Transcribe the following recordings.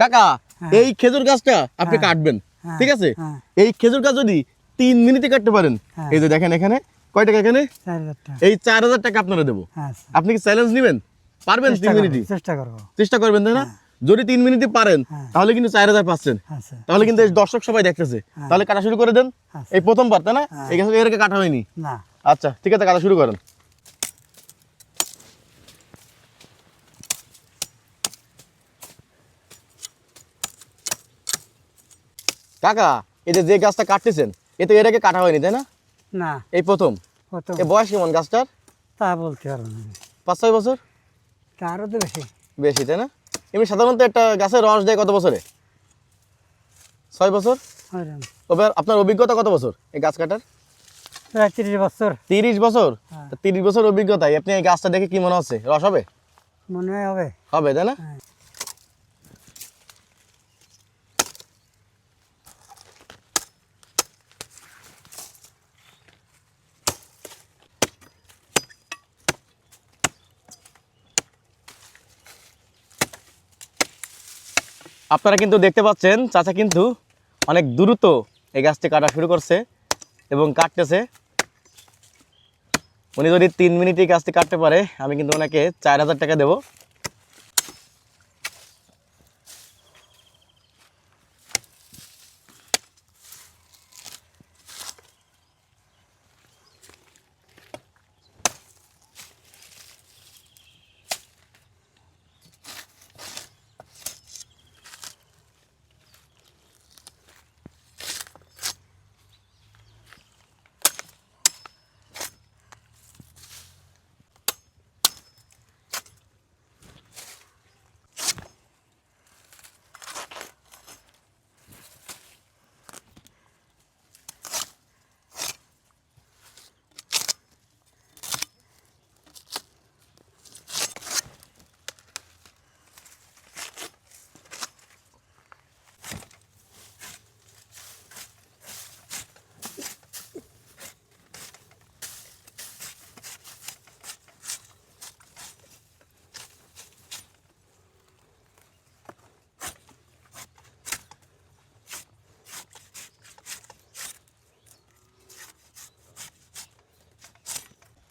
কাকা হ্যাঁ। এই খেজুর গাছটা আপনি হ্যাঁ। কাটবেন হ্যাঁ, ঠিক আছে। এই খেজুর গাছ যদি তিন মিনিটে কাটতে পারেন। এই যে দেখেন এখানে কয় টাকা এখানে? এই চার হাজার টাকা আপনারা দেবো। আচ্ছা। আপনি কি চ্যালেঞ্জ নেবেন? পারবেন তিন চেষ্টা মিনিটই চেষ্টা করব। চেষ্টা করবেন তাই না? যদি তিন মিনিটে পারেন। তাহলে কিন্তু চার হাজার পাচ্ছেন। আচ্ছা। তাহলে কিন্তু দর্শক সবাই দেখতেছে। তাহলে কাটা শুরু করে দেন। আচ্ছা। এই প্রথমবার তাই না। এই গাছ এর কাটা হয়নি। আচ্ছা ঠিক আছে কাটা শুরু করেন। কাকা এই যে যে গাছটা কাটতেছেন এ তো এর আগে কাটা হয়নি তাই না? না। এই প্রথম। এ বয়স কেমন গাছটার? তা বলতে পারব না। পাঁচ ছয় বছর? তারও তো বেশি। বেশি তাই না? এমনি সাধারণত একটা গাছের রস দেয় কত বছরে? ছয় বছর। তবে আপনার অভিজ্ঞতা কত বছর এই গাছ কাটার? প্রায় তিরিশ বছর। তিরিশ বছর? হ্যাঁ। তিরিশ বছর অভিজ্ঞতায় আপনি এই গাছটা দেখে কি মনে হচ্ছে? রস হবে? মনে হয় হবে। হবে তাই না? আপনারা কিন্তু দেখতে পাচ্ছেন, চাচা কিন্তু অনেক দ্রুত এই গাছটি কাটা শুরু করছে এবং কাটতেছে। উনি যদি তিন মিনিটে গাছটি কাটতে পারে, আমি কিন্তু ওনাকে চার হাজার টাকা দেবো।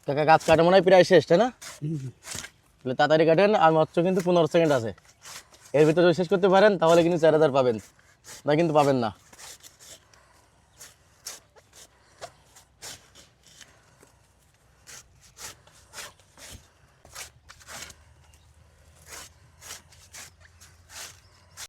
কাকা গাছ কাটা মনে হয় প্রায় শেষ তাই না। তাহলে তাড়াতাড়ি কাটেন আর মাত্র কিন্তু পনেরো সেকেন্ড আছে। এর ভিতরে যদি শেষ করতে পারেন তাহলে কিন্তু চার হাজার পাবেন। না কিন্তু পাবেন না।